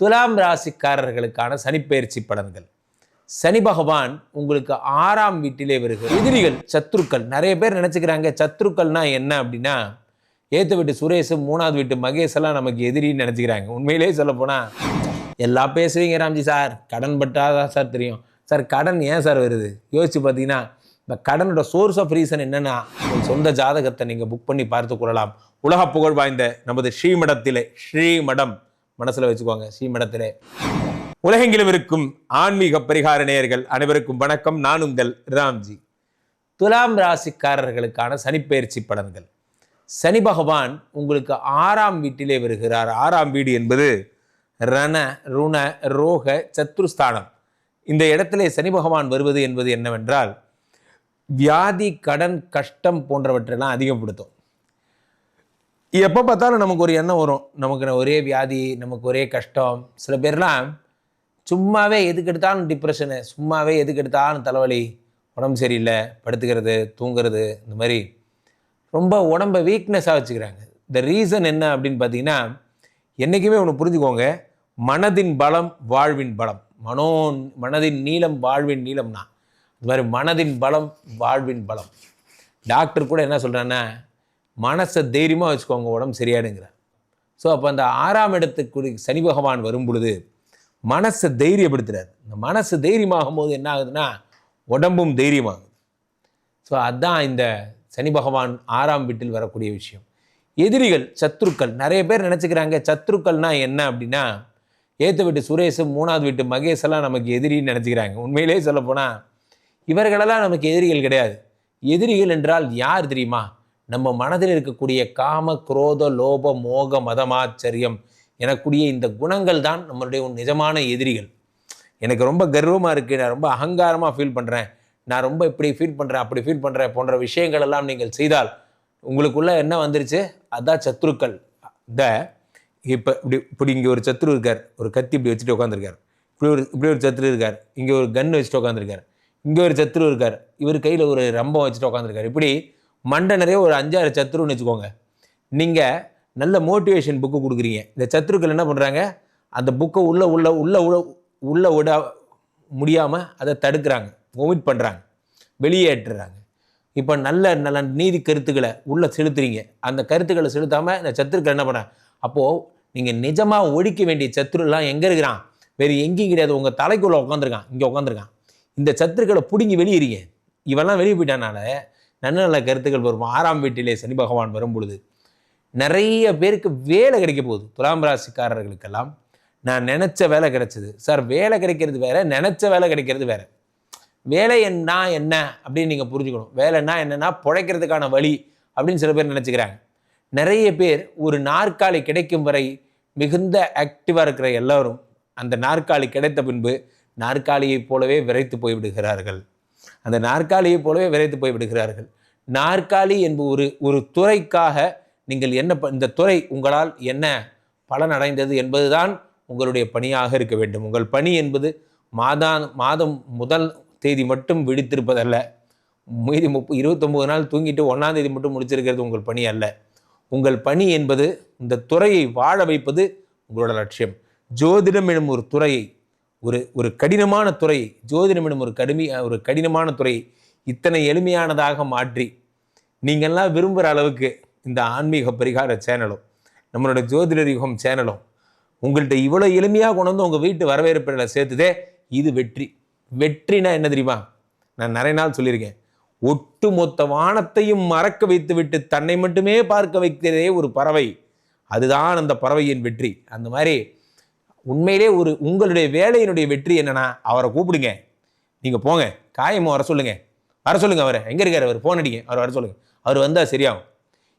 துலாம் ராசிக்காரர்களுக்கான சனிப்பெயர்ச்சி பலன்கள். சனி பகவான் உங்களுக்கு ஆறாம் வீட்டிலே வருகிறது எதிரிகள் சத்துருக்கள் நிறைய பேர் நினச்சிக்கிறாங்க சத்ருக்கள்னா என்ன அப்படின்னா ஏற்ற வீட்டு சுரேஷ் மூணாவது வீட்டு மகேஷ் எல்லாம் நமக்கு எதிரின்னு நினச்சிக்கிறாங்க. உண்மையிலேயே சொல்ல போனால் எல்லாம் பேசுவீங்க ராம்ஜி சார். கடன் பட்டாதான் சார் தெரியும். சார் கடன் ஏன் சார் வருது? யோசிச்சு பார்த்தீங்கன்னா இந்த கடனோட சோர்ஸ் ஆஃப் ரீசன் என்னென்னா சொந்த ஜாதகத்தை நீங்கள் புக் பண்ணி பார்த்து கொள்ளலாம். உலக புகழ் வாய்ந்த நமது ஸ்ரீமடத்திலே ஸ்ரீமடம். மனசில் வச்சுக்கோங்க சீமடத்திலே உலகெங்கிலும் இருக்கும் ஆன்மீக பரிகார நேயர்கள் அனைவருக்கும் வணக்கம். நான் உங்கள் ராம்ஜி. துலாம் ராசிக்காரர்களுக்கான சனிப்பெயர்ச்சி பலன்கள். சனி பகவான் உங்களுக்கு ஆறாம் வீட்டிலே வருகிறார். ஆறாம் வீடு என்பது ரண ருண ரோக சத்ருஸ்தானம். இந்த இடத்திலே சனி பகவான் வருவது என்பது என்னவென்றால் வியாதி கடன் கஷ்டம் போன்றவற்றெல்லாம் அதிகப்படுத்தும். எப்போ பார்த்தாலும் நமக்கு ஒரு எண்ணம் வரும். நமக்கு ஒரே வியாதி நமக்கு ஒரே கஷ்டம். சில பேர்லாம் சும்மாவே எதுக்கு எடுத்தாலும் டிப்ரெஷனு சும்மாவே எதுக்கு எடுத்தாலும் தலைவலி உடம்பு சரியில்லை படுத்துக்கிறது தூங்குறது இந்த மாதிரி ரொம்ப உடம்பை வீக்னஸாக வச்சுக்கிறாங்க. இந்த ரீசன் என்ன அப்படின்னு பார்த்தீங்கன்னா என்றைக்குமே ஒன்று புரிஞ்சுக்கோங்க. மனதின் பலம் வாழ்வின் பலம். மனோ மனதின் நீளம் வாழ்வின் நீளம்னா. இந்த மாதிரி மனதின் பலம் வாழ்வின் பலம். டாக்டர் கூட என்ன சொல்கிறான்னா மனசை தைரியமாக வச்சுக்கோங்க உடம்பு சரியாடுங்கிறார் ஸோ அப்போ அந்த ஆறாம் இடத்துக்கு சனி பகவான் வரும் பொழுது மனசை தைரியப்படுத்துகிறார் இந்த மனசு தைரியமாகும் போது என்ன ஆகுதுன்னா உடம்பும் தைரியமாகுது. ஸோ அதுதான் இந்த சனி பகவான் ஆறாம் வீட்டில் வரக்கூடிய விஷயம். எதிரிகள் சத்துருக்கள் நிறைய பேர் நினச்சிக்கிறாங்க சத்ருக்கள்னால் என்ன அப்படின்னா ஏற்ற வீட்டு சுரேஷ் மூணாவது வீட்டு மகேஷ் எல்லாம் நமக்கு எதிரின்னு நினச்சிக்கிறாங்க. உண்மையிலேயே சொல்லப்போனால் இவர்களெல்லாம் நமக்கு எதிரிகள் கிடையாது. எதிரிகள் என்றால் யார் தெரியுமா? நம்ம மனதில் இருக்கக்கூடிய காம குரோத லோப மோக மதமாச்சரியம் எனக்கூடிய இந்த குணங்கள் தான் நம்மளுடைய நிஜமான எதிரிகள். எனக்கு ரொம்ப கர்வமாக இருக்குது நான் ரொம்ப அகங்காரமாக ஃபீல் பண்ணுறேன் நான் ரொம்ப இப்படி ஃபீல் பண்ணுறேன் அப்படி ஃபீல் பண்ணுறேன் போன்ற விஷயங்கள் எல்லாம் நீங்கள் செய்தால் உங்களுக்குள்ளே என்ன வந்துருச்சு? அதான் சத்துருக்கள் இந்த இப்போ இப்படி இப்படி இங்கே ஒரு சத்துரு இருக்கார். ஒரு கத்தி இப்படி வச்சுட்டு உட்காந்துருக்கார் இப்படி ஒரு இப்படி ஒரு சத்துரு இருக்கார். இங்கே ஒரு கன் வச்சுட்டு உட்காந்துருக்கார் இங்கே ஒரு சத்துரு இருக்கார். இவர் கையில் ஒரு ரம்பம் வச்சுட்டு உட்காந்துருக்கார் இப்படி மண்டை நிறைய ஒரு அஞ்சாறு சத்துருன்னு வச்சுக்கோங்க. நீங்கள் நல்ல மோட்டிவேஷன் புக்கு கொடுக்குறீங்க. இந்த சத்துருக்கள் என்ன பண்ணுறாங்க அந்த புக்கை உள்ள உள்ள உள்ள உள்ள உள்ளே விட முடியாமல் அதை தடுக்கிறாங்க. ஒமிட் பண்ணுறாங்க வெளியேற்றுறாங்க இப்போ நல்ல நல்ல நீதி கருத்துக்களை உள்ளே செலுத்துறீங்க. அந்த கருத்துக்களை செலுத்தாமல் இந்த சத்துருக்கள் என்ன பண்ண அப்போது நீங்கள் நிஜமாக ஒழிக்க வேண்டிய சத்துருலாம் எங்கே இருக்கிறான்? வேறு எங்கேயும் கிடையாது. உங்கள் தலைக்குள்ளே உட்காந்துருக்கான் இங்கே உட்காந்துருக்கான் இந்த சத்துருக்களை பிடுங்கி வெளியேறீங்க. இவெல்லாம் வெளியே போயிட்டனால நல்ல நல்ல கருத்துக்கள் வரும். ஆறாம் வீட்டிலே சனி பகவான் வரும் பொழுது நிறைய பேருக்கு வேலை கிடைக்க போகுது. துலாம் ராசிக்காரர்களுக்கெல்லாம் நான் நினச்ச வேலை கிடைச்சது. சார் வேலை கிடைக்கிறது வேற நினச்ச வேலை கிடைக்கிறது வேற. வேலை என்ன என்ன அப்படின்னு நீங்கள் புரிஞ்சுக்கணும். வேலைன்னா என்னென்னா பிழைக்கிறதுக்கான வழி அப்படின்னு சில பேர் நினச்சிக்கிறாங்க. நிறைய பேர் ஒரு நாற்காலி கிடைக்கும் வரை மிகுந்த ஆக்டிவாக இருக்கிற எல்லோரும் அந்த நாற்காலி கிடைத்த பின்பு நாற்காலியைப் போலவே விரைத்து போய்விடுகிறார்கள். அந்த நாற்காலியைப் போலவே விரைத்து போய்விடுகிறார்கள் நாற்காலி என்பது ஒரு ஒரு துறைக்காக நீங்கள் என்ன ப- இந்த துறை உங்களால் என்ன பலன் அடைந்தது என்பதுதான் உங்களுடைய பணியாக இருக்க வேண்டும். உங்கள் பணி என்பது மாதா மாதம் முதல் தேதி மட்டும் விடுத்திருப்பதல்ல மீதி முப்ப இருபத்தொம்போது நாள் தூங்கிட்டு ஒன்றாம் தேதி மட்டும் முடிச்சிருக்கிறது உங்கள் பணி அல்ல. உங்கள் பணி என்பது இந்த துறையை வாழ வைப்பது உங்களோட லட்சியம். ஜோதிடம் எனும் ஒரு துறையை ஒரு ஒரு கடினமான துறை ஜோதிடம் எனும் ஒரு கடுமை ஒரு கடினமான துறை இத்தனை எளிமையானதாக மாற்றி நீங்கள்லாம் விரும்புகிற அளவுக்கு இந்த ஆன்மீக பரிகார சேனலும் நம்மளோட ஜோதிடர் யுகம் சேனலும் உங்கள்கிட்ட இவ்வளோ எளிமையாக கொண்டு வந்து உங்கள் வீட்டு வரவேற்பில் சேர்த்துதே இது வெற்றி. வெற்றினா என்ன தெரியுமா? நான் நிறைய நாள் சொல்லியிருக்கேன். ஒட்டுமொத்த வானத்தையும் மறக்க வைத்துவிட்டு தன்னை மட்டுமே பார்க்க வைக்கிறதே ஒரு பறவை. அதுதான் அந்த பறவையின் வெற்றி. அந்த மாதிரி உண்மையிலே ஒரு உங்களுடைய வேலையினுடைய வெற்றி என்னன்னா அவரை கூப்பிடுங்க. நீங்கள் போங்க. காயமோ வர சொல்லுங்க. வர சொல்லுங்க அவரை. எங்கே இருக்கார் அவர்? ஃபோன் அடிங்க. அவர் வர சொல்லுங்க. அவர் வந்தால் சரியாகும்.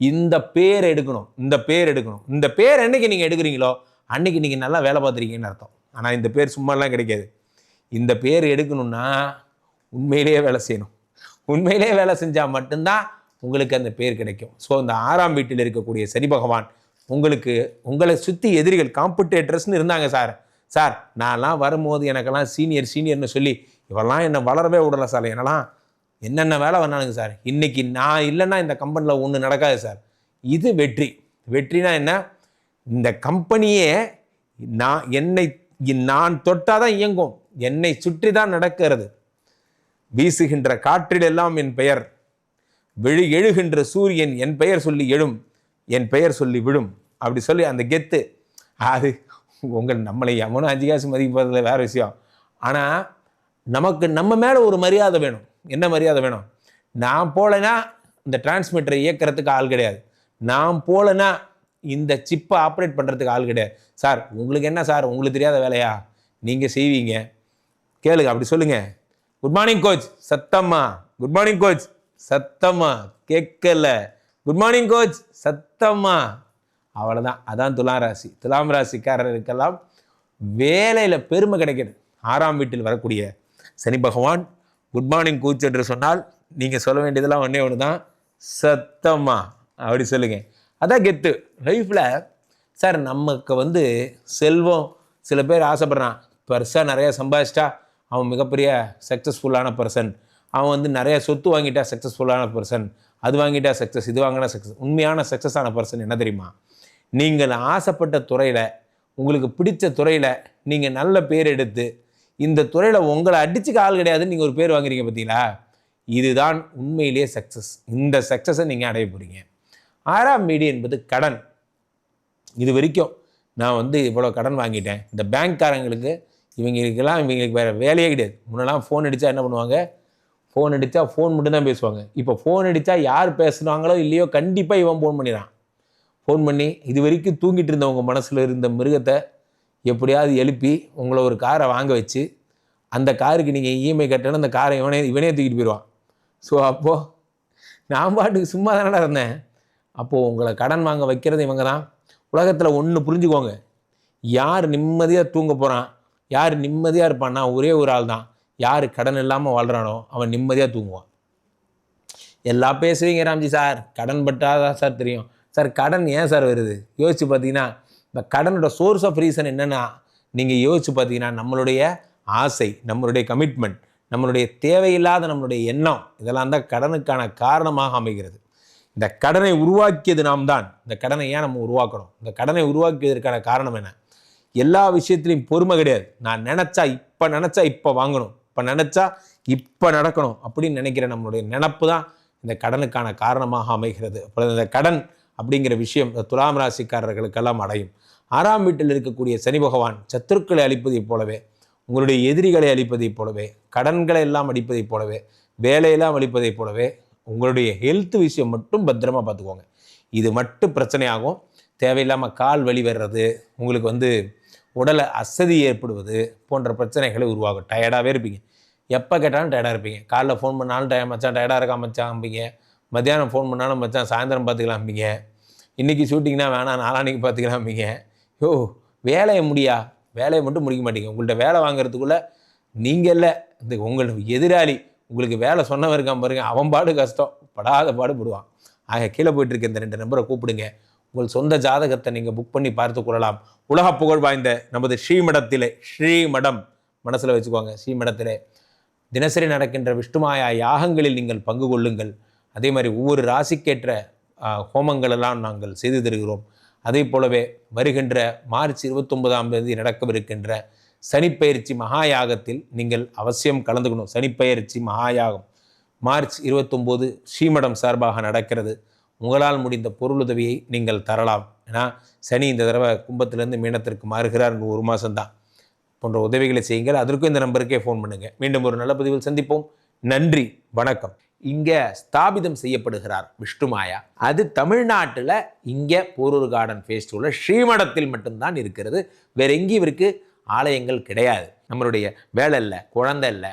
இந்த பேர் எடுக்கணும். இந்த பேர் எடுக்கணும். இந்த பேர் என்னைக்கு நீங்கள் எடுக்கிறீங்களோ அன்னைக்கு நீங்கள் நல்லா வேலை பார்த்துருக்கீங்கன்னு அர்த்தம். ஆனால் இந்த பேர் சும்மாலாம் கிடைக்காது. இந்த பேர் எடுக்கணும்னா உண்மையிலேயே வேலை செய்யணும். உண்மையிலேயே வேலை செஞ்சால் மட்டும்தான் உங்களுக்கு அந்த பேர் கிடைக்கும். ஸோ இந்த ஆறாம் வீட்டில் இருக்கக்கூடிய சரி பகவான் உங்களுக்கு உங்களை சுற்றி எதிரிகள் காம்படேட்டர்ஸ்னு இருந்தாங்க சார். சார் நான்லாம் வரும்போது எனக்கெல்லாம் சீனியர் சீனியர்னு சொல்லி இவெல்லாம் என்னை வளரவே விடலை சார். என்னெல்லாம் என்னென்ன வேலை வந்தானுங்க சார். இன்றைக்கி நான் இல்லைன்னா இந்த கம்பெனியில் ஒன்று நடக்காது சார். இது வெற்றி. வெற்றினா என்ன? இந்த கம்பெனியே நான் என்னை நான் தொட்டால் தான் இயங்கும். என்னை சுற்றி தான் நடக்கிறது. வீசுகின்ற காற்றிலெல்லாம் என் பெயர். விழு எழுகின்ற சூரியன் என் பெயர் சொல்லி எழும். என் பெயர் சொல்லி விழும் அப்படி சொல்லி அந்த கெத்து. அது உங்கள் நம்மளை எவனும் அஞ்சு காசு மதிப்பதில்ல வேற விஷயம். ஆனால் நமக்கு நம்ம மேலே ஒரு மரியாதை வேணும். என்ன மரியாதை வேணும்? நான் போலனா இந்த டிரான்ஸ்மிட்டரை இயக்கிறதுக்கு ஆள் கிடையாது. நான் போலனா இந்த சிப்பை ஆப்ரேட் பண்ணுறதுக்கு ஆள் கிடையாது. சார் உங்களுக்கு என்ன சார்? உங்களுக்கு தெரியாத வேலையா? நீங்கள் செய்வீங்க. கேளுங்க அப்படி சொல்லுங்கள் குட் மார்னிங் கோச் சத்தம்மா. குட் மார்னிங் கோச் சத்தம்மா. கேட்கல. குட் மார்னிங் கோச் சத்தம்மா அவ்வளோதான் அதான் துலாம் ராசி. துலாம் ராசிக்காரருக்கெல்லாம் வேலையில் பெருமை கிடைக்கிது. ஆறாம் வீட்டில் வரக்கூடிய சனி பகவான் குட் மார்னிங் கோச் என்று சொன்னால் நீங்கள் சொல்ல வேண்டியதெல்லாம் ஒன்றே ஒன்று தான் சத்தம்மா அப்படி சொல்லுங்க. அதான் கெத்து. லைஃப்பில் சார் நமக்கு வந்து செல்வம் சில பேர் ஆசைப்படுறான். பெருசாக நிறையா சம்பாதிச்சிட்டா அவன் மிகப்பெரிய சக்ஸஸ்ஃபுல்லான பர்சன் அவன் வந்து நிறைய சொத்து வாங்கிட்டா சக்ஸஸ்ஃபுல்லான பர்சன் அது வாங்கிட்டா சக்ஸஸ் இது வாங்கினா சக்ஸஸ் உண்மையான சக்ஸஸான பர்சன் என்ன தெரியுமா? நீங்கள் ஆசைப்பட்ட துறையில் உங்களுக்கு பிடிச்ச துறையில் நீங்கள் நல்ல பேர் எடுத்து இந்த துறையில் உங்களை அடிச்சுக்க ஆள் கிடையாதுன்னு நீங்கள் ஒரு பேர் வாங்குறீங்க பார்த்தீங்களா இதுதான் உண்மையிலேயே சக்ஸஸ் இந்த சக்ஸஸை நீங்கள் அடைய போகிறீங்க ஆறாம் மீடியம் என்பது கடன். இது வரைக்கும் நான் வந்து இவ்வளோ கடன் வாங்கிட்டேன். இந்த பேங்க்காரங்களுக்கு இவங்களுக்கெல்லாம் இவங்களுக்கு வேறு வேலையே கிடையாது. முன்னெல்லாம் ஃபோன் அடித்தா என்ன பண்ணுவாங்க? ஃபோன் அடித்தா ஃபோன் மட்டும் தான் பேசுவாங்க. இப்போ ஃபோன் அடித்தா யார் பேசுனாங்களோ இல்லையோ கண்டிப்பாக இவன் ஃபோன் பண்ணிடுறான். ஃபோன் பண்ணி இது வரைக்கும் தூங்கிட்டு இருந்தவங்க மனசில் இருந்த மிருகத்தை எப்படியாவது எழுப்பி உங்களை ஒரு காரை வாங்க வச்சு அந்த காருக்கு நீங்கள் இஎம்ஐ கட்டணும் அந்த காரை இவனே இவனே தூக்கிட்டு போயிடுவான். ஸோ அப்போது நான் பாட்டுக்கு சும்மா தானடா இருந்தேன். அப்போது உங்களை கடன் வாங்க வைக்கிறது இவங்க தான் உலகத்தில் ஒன்று புரிஞ்சுக்கோங்க. யார் நிம்மதியாக தூங்க போகிறான் யார் நிம்மதியாக இருப்பான்னா ஒரே ஒரு ஆள் தான் யார் கடன் இல்லாமல் வாழ்கிறானோ அவன் நிம்மதியாக தூங்குவான். எல்லாம் பேசுவீங்க ராம்ஜி சார். கடன் பட்டால் தான் சார் தெரியும். சார் கடன் ஏன் சார் வருது? யோசிச்சு பார்த்தீங்கன்னா இந்த கடனோட சோர்ஸ் ஆஃப் ரீசன் என்னென்னா நீங்கள் யோசிச்சு பார்த்தீங்கன்னா நம்மளுடைய ஆசை நம்மளுடைய கமிட்மெண்ட் நம்மளுடைய தேவையில்லாத நம்மளுடைய எண்ணம் இதெல்லாம் தான் கடனுக்கான காரணமாக அமைகிறது. இந்த கடனை உருவாக்கியது நாம் தான். இந்த கடனை ஏன் நம்ம உருவாக்கணும்? இந்த கடனை உருவாக்கியதற்கான காரணம் என்ன? எல்லா விஷயத்துலையும் பொறுமை கிடையாது. நான் நினச்சா இப்போ நினச்சா இப்போ வாங்கணும். இப்போ நினச்சா இப்போ நடக்கணும் அப்படின்னு நினைக்கிற நம்மளுடைய நினப்பு தான் இந்த கடனுக்கான காரணமாக அமைகிறது. அப்புறம் இந்த கடன் அப்படிங்கிற விஷயம் துலாம் ராசிக்காரர்களுக்கெல்லாம் அடையும். ஆறாம் வீட்டில் இருக்கக்கூடிய சனி பகவான் சத்துருக்களை அழிப்பதைப் போலவே உங்களுடைய எதிரிகளை அழிப்பதைப் போலவே கடன்களை எல்லாம் அடிப்பதைப் போலவே வேலையெல்லாம் அழிப்பதைப் போலவே உங்களுடைய ஹெல்த் விஷயம் மட்டும் பத்திரமா பார்த்துக்கோங்க. இது மட்டும் பிரச்சனையாகும். தேவையில்லாமல் கால் வலி வர்றது உங்களுக்கு வந்து உடலை அசதி ஏற்படுவது போன்ற பிரச்சனைகளை உருவாகும். டயர்டாகவே இருப்பீங்க. எப்போ கேட்டாலும் டயர்டாக இருப்பீங்க. காலைல ஃபோன் பண்ணாலும் டயம் மச்சான் டயர்டாக இருக்கா மச்சான் அம்பிங்க. மத்தியானம் ஃபோன் பண்ணாலும் மச்சான் சாயந்தரம் பார்த்துக்கலாம் அம்பிங்க. இன்றைக்கி ஷூட்டிங்னா வேணாம் நாளான்னைக்கு பார்த்துக்கலாம் அம்பிங்க. யோ வேலையை முடியா? வேலையை மட்டும் முடிக்க மாட்டீங்க. உங்கள்கிட்ட வேலை வாங்குறதுக்குள்ளே நீங்கள் இல்லை. இந்த உங்கள் எதிராளி. உங்களுக்கு வேலை சொன்னவன் இருக்கான் பாருங்க. அவன் பாடு கஷ்டம். படாத பாடுபடுவான் ஆக கீழே போயிட்டுருக்க இந்த ரெண்டு நம்பரை கூப்பிடுங்க. உங்கள் சொந்த ஜாதகத்தை நீங்கள் புக் பண்ணி பார்த்து கொள்ளலாம். உலக புகழ் வாய்ந்த நமது ஸ்ரீமடத்திலே ஸ்ரீமடம் மனசில் வச்சுக்கோங்க ஸ்ரீமடத்திலே. தினசரி நடக்கின்ற விஷ்ணுமாயா யாகங்களில் நீங்கள் பங்கு கொள்ளுங்கள். அதே மாதிரி ஒவ்வொரு ராசிக்கேற்ற ஹோமங்களெல்லாம் நாங்கள் செய்து தருகிறோம். அதே போலவே வருகின்ற மார்ச் இருபத்தொன்பதாம் தேதி நடக்கவிருக்கின்ற சனிப்பயிற்சி மகாயாகத்தில் நீங்கள் அவசியம் கலந்துக்கணும். சனிப்பயிற்சி மகாயாகம். மார்ச் இருபத்தொம்போது ஸ்ரீமடம் சார்பாக நடக்கிறது. உங்களால் முடிந்த பொருளுதவியை நீங்கள் தரலாம். ஏன்னா சனி இந்த தடவை கும்பத்திலேருந்து மீனத்திற்கு மாறுகிறார் ஒரு மாதம்தான் போன்ற உதவிகளை செய்யுங்கள். அதற்கும் இந்த நம்பருக்கே ஃபோன் பண்ணுங்கள் மீண்டும் ஒரு நல்ல பதிவில் சந்திப்போம். நன்றி. வணக்கம். இங்கே ஸ்தாபிதம் செய்யப்படுகிறார் விஷ்ணுமாயா அது தமிழ்நாட்டில் இங்கே போரூர் கார்டன் ஃபேஸ்டிவலில் ஸ்ரீமடத்தில் மட்டும்தான் இருக்கிறது. வேற எங்கேயும் இவருக்கு ஆலயங்கள் கிடையாது. நம்மளுடைய வேலை இல்லை குழந்தை இல்லை